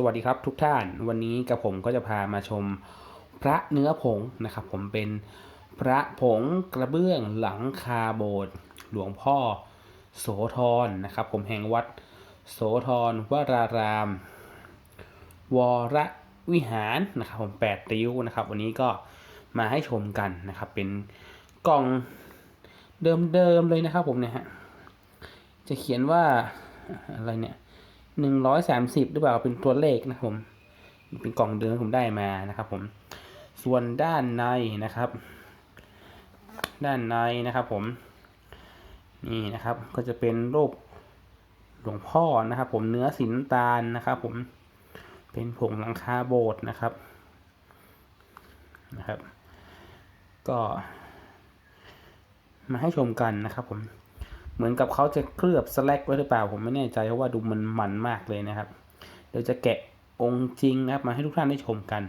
สวัสดีครับทุกท่านวันนี้กับผมก็จะพามาชมพระเนื้อผงนะครับ ผมเป็นพระผงกระเบื้องหลังคาโบสถ์หลวงพ่อโสธรนะครับ ผมแห่งวัดโสธรวราราม วรวิหารนะครับ ผมแปดริ้วนะครับ วันนี้ก็มาให้ชมกันนะครับ เป็นกล่องเดิมๆเลยนะครับ ผมเนี่ยฮะจะเขียนว่าอะไรเนี่ย หนึ่งร้อยสามสิบหรือเปล่าเป็นตัวเลขนะครับผม เป็นกล่องเดิมที่ผมได้มานะครับ ผม ส่วนด้านในนะครับ ด้านในนะครับ ผม นี่นะครับ ก็จะเป็นรูปหลวงพ่อนะครับ ผมเนื้อสีน้ำตาลนะครับ ผม เป็นผงหลังคาโบสถ์นะครับ นะครับ ก็มาให้ชมกันนะครับผม เหมือนกับเขาจะเคลือบสแลกไว้หรือเปล่าผมไม่แน่ใจเพราะว่าดูมันมันมากเลยนะครับ เดี๋ยวจะแกะองค์จริงนะครับมาให้ทุกท่านได้ชมกัน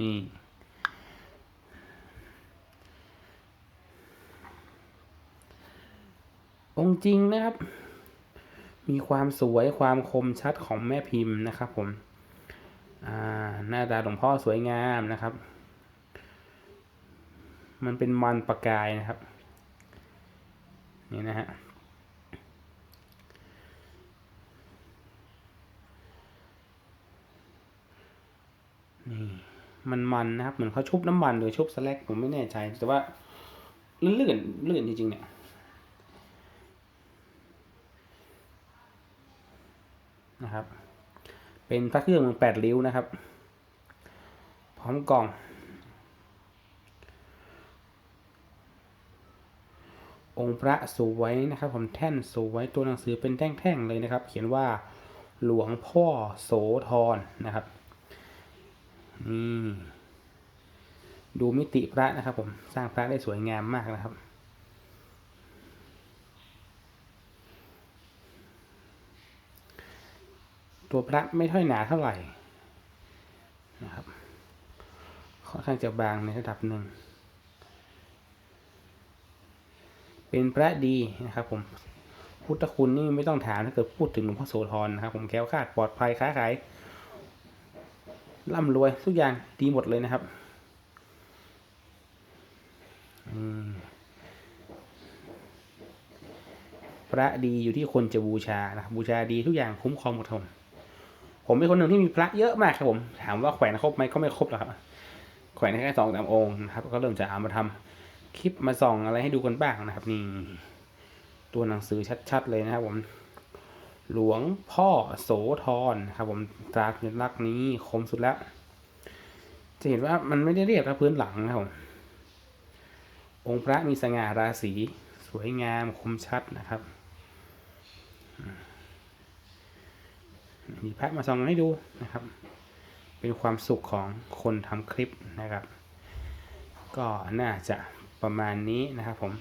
นี่องค์จริงนะครับ มีความสวยความคมชัดของแม่พิมพ์นะครับผมหน้าตาหลวงพ่อสวยงามนะครับ มันเป็นมันประกายนะครับ นี่นะฮะนี่มันมันนะครับ เหมือนเขาชุบน้ำมันหรือชุบสแลกผมไม่แน่ใจ แต่ว่าลื่นลื่นลื่นจริงๆเนี่ยนะครับ เป็นพระเครื่องแปดริ้วนะครับ พร้อมกล่อง องค์พระสวยนะครับผมแท่นสวยตัวหนังสือเป็นแท่งๆเลยนะครับ เขียนว่าหลวงพ่อโสธรนะครับนี่ดูมิติพระนะครับ ผมสร้างพระได้สวยงามมากนะครับ ตัวพระไม่ค่อยหนาเท่าไหร่นะครับค่อนข้างจะบางในระดับหนึ่ง เป็นพระดีนะครับผมพุทธคุณนี่ไม่ต้องถามถ้าเกิดพูดถึงหลวงพ่อโสธรนะครับ ผมแคล้วคาดปลอดภัยค้าขายร่ำรวยทุกอย่างดีหมดเลยนะครับพระดีอยู่ที่คนจะบูชานะครับบูชาดีทุกอย่างคุ้มครองหมดผมผมเป็นคนหนึ่งที่มีพระเยอะมากครับผมถามว่าแขวนครบไหมก็ไม่ครบหรอกครับแขวนแค่สองสามองค์นะครับ ก็เริ่มจะเอามาทำ คลิปมาส่องอะไรให้ดูกันบ้างนะครับ นี่ ตัวหนังสือชัดๆเลยนะครับผม หลวงพ่อโสธรนะครับ ผมตราสัญลักษณ์นี้คมสุดแล้ว จะเห็นว่ามันไม่ได้เรียบนะพื้นหลังนะครับผมองค์พระมีสง่าราศีสวยงามคมชัดนะครับมีพระมาส่องให้ดูนะครับ เป็นความสุขของคนทำคลิปนะครับ ก็น่าจะ ประมาณนี้นะครับผม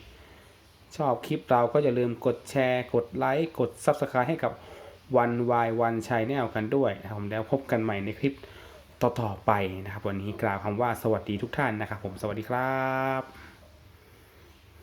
ชอบคลิปเราก็อย่าลืมกดแชร์ กดไลค์ กด Subscribe ให้กับวันวายวันชัยแนลกันด้วยนะครับผมแล้วพบกันใหม่ในคลิปต่อๆไปนะครับ วันนี้กล่าวคำว่าสวัสดีทุกท่านนะครับผมสวัสดีครับ